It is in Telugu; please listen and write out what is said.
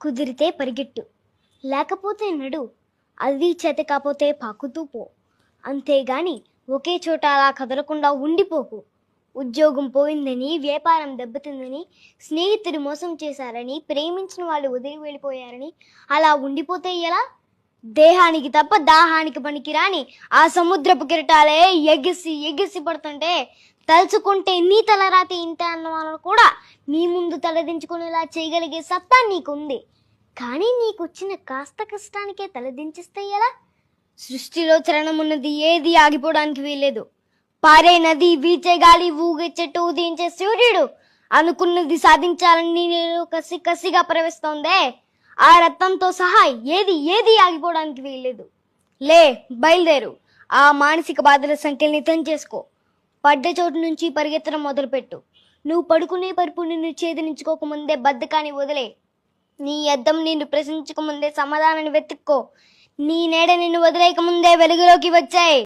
కుదిరితే పరిగెట్టు. లేకపోతే నడు. అది చేత కాకపోతే పాకుతూ పో. అంతేగాని ఒకే చోట అలా కదలకుండా ఉండిపోకు. ఉద్యోగం పోయిందని వ్యాపారం దెబ్బతిందని స్నేహితుడు మోసం చేశారని ప్రేమించిన వాళ్ళు వదిలి వెళ్ళిపోయారని అలా ఉండిపోతే ఎలా? దేహానికి తప్ప దాహానికి పనికిరాని ఆ సముద్రపు కిరటాలే ఎగిసి ఎగిసి పడుతుంటే తలుచుకుంటే నీ తలరాతి ఇంత అన్న వాళ్ళను కూడా నీ ముందు తలదించుకునేలా చేయగలిగే సత్తా నీకుంది. కానీ నీకు వచ్చిన కాస్త కష్టానికే తలదించిస్తే ఎలా? సృష్టిలో చరణమున్నది ఏది ఆగిపోవడానికి వీల్లేదు. పారే నది వీచే గాలి ఊగే చెట్టు ఉదయించే సూర్యుడు అనుకున్నది సాధించాలని నేను కసి కసిగా ప్రవేశిస్తోందే. ఆ రక్తంతో సహా ఏది ఏది ఆగిపోవడానికి వీల్లేదు. లే బయలుదేరు. ఆ మానసిక బాధల సంఖ్యల్ని చేసుకో. పడ్డ చోటు నుంచి పరిగెత్తడం మొదలుపెట్టు. నువ్వు పడుకునే పరుపు నిన్ను ఛేదనించుకోకముందే బద్ధకాన్ని వదిలే. నీ అద్దం నిన్ను ప్రశ్నించకముందే సమాధానాన్ని వెతుక్కో. నీ నేడ నిన్ను వదిలేయకముందే వెలుగులోకి వచ్చాయి.